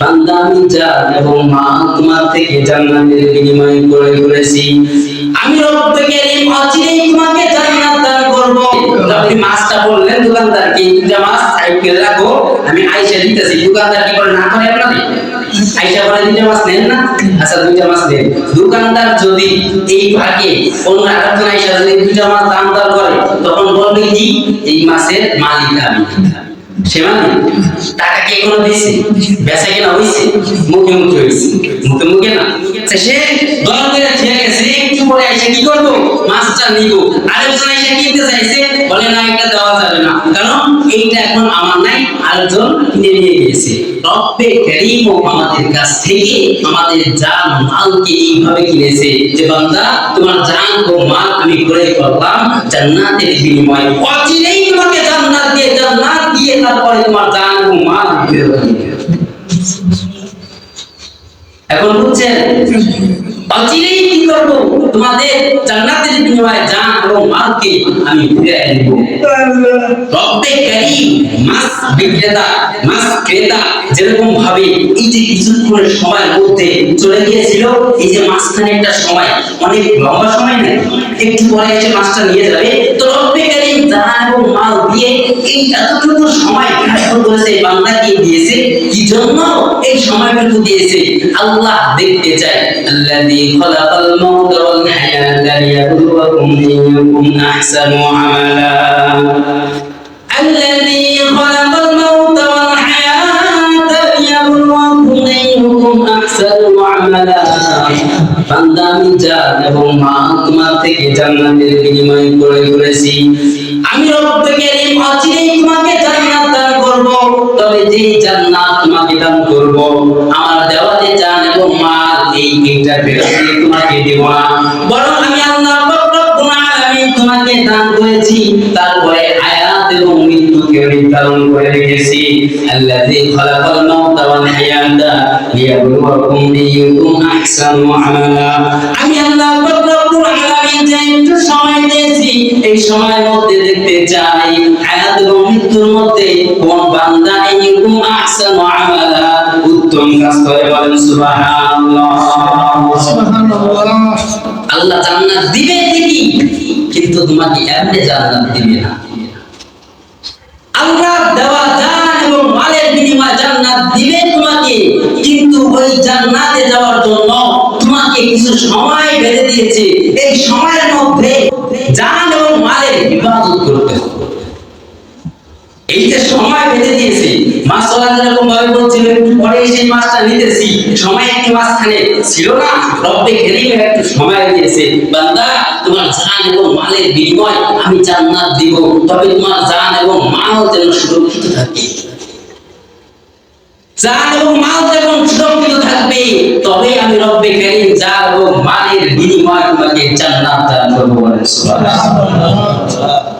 বান্দা জান এবং মা তোমার থেকে জান্নাতের বিনিময় করে করেছি আমি অচিরেই তোমাকে জান্নাত দান করব। মাছটা বললেন মাছ সাইকেল রাখো, আমি আইসা দিতেছি। দোকানদার কি করে না করে আপনাদের আইসা বলে মাছ নেন না? আচ্ছা নেন। দোকানদার যদি এই ভাগে অন্য আরেকজন আইসা যদি দাম করে, তখন বলবে কি? এই মাছের মালিক আমি। সে মানে? টাকা কে কোনো দিয়েছে বেচা কেনা হয়েছে মুখে মুখে হয়েছে মুখে মুখে না? সে দর করে গেছে একটু পরে এসে কি করব? মাছটা নিব। আরেকজন এসে কিনতে চাইছে, বলে না, এটা দেওয়া যাবে না। কারণ এইটা এখন আমার নাই, আরেকজন কিনে নিয়ে গেছে রব্বে করিম আমাদের কাছ থেকে আমাদের জান মালকে এইভাবে কিনেছে যে, বান্দা, তোমার জান ও মাল আমি ক্রয় করলাম জান্নাতের বিনিময়ে। অচিরেই তোমাকে জান্নাত দিয়ে জান্নাত দিয়ে তারপরে তোমার এখন বুঝছেন অচিরেই কি করব? তোমাদের এবং মালকে আমি আনব। মাছ বিক্রেতা মাছ ক্রেতা, যেরকম ভাবে এই যে কিছুক্ষণের সময়ের মধ্যে চলে গিয়েছিল, এই যে মাঝখানে একটা সময়, অনেক লম্বা সময় নেই, একটু পরে এসে মাছটা নিয়ে যাবে। তো রব্বে করিম জান এবং মাল করেছে বান্দাকে দিয়েছে? কি জন্য? এই সময়টুকু দিয়েছে। আল্লাহ দেখতে চায়, আল্লাযী খলাকাল মাউত ওয়াল হায়াতা লিয়াবলুয়াকুম আইয়ুকুম আহসানু আমালা। আল্লাযী মাউত ওয়াল হায়াতা লিয়াবলুয়াকুম আইয়ুকুম আহসানু আমালা। বান্দা আমি জান এবং মা তোমার থেকে জান্নাতের বিনিময় করে করেছি আমি রব থেকে তবে যে জান্নাত তোমাকে দান করব, আমার দেওয়া যে জান এবং মা এই ফেরত দিয়ে তোমাকে দেব বরং আমি আল্লাহ রব্বুল আলামিন তোমাকে দান করেছি, তারপরে হায়াত এবং মৃত্যুকে নির্ধারণ করে রেখেছি। আল্লাযী খালাকাল মাউতা ওয়াল হায়াতা লিয়াবলুয়াকুম আইয়ুকুম আহসানু আমি আল্লাহ সময়ের মধ্যে দেখতে চাই। হায়াত এবং মৃত্যুর মধ্যে কোন বান্দা আইয়ুকুম আহসানু আমালা উত্তম কাজ করে বলেন সুবহানাল্লাহ। আল্লাহ জান্নাত দিবে ঠিকই, কিন্তু তোমাকে এমনি জান্নাত দিবে না। আল্লাহ দেওয়া জান এবং মালের বিনিময়ে জান্নাত দিবে তোমাকে, কিন্তু ওই জান্নাতে যাওয়ার জন্য তোমাকে কিছু সময় বেঁধে দিয়েছে। এই সময়ের মধ্যে ইবাদত করতে হবে। এই যে সময় বেঁধে দিয়েছে, মাছ চলা যেরকম ভাবে পরে সেই মাছটা নিতেছি, সময় একটু মাঝখানে ছিল না রব্বে একটু সময় দিয়েছে, বান্দা, তোমার জান এবং মালের বিনিময় আমি জান্নাত দিব, তবে তোমার জান এবং মাল যেন সুরক্ষিত থাকে। জান এবং মাল সুরক্ষিত থাকবে তবে আমি রব্বে করিম জান এবং মালের বিনিময় তোমাকে জান্নাত দান করব বলেন সুবহানাল্লাহ।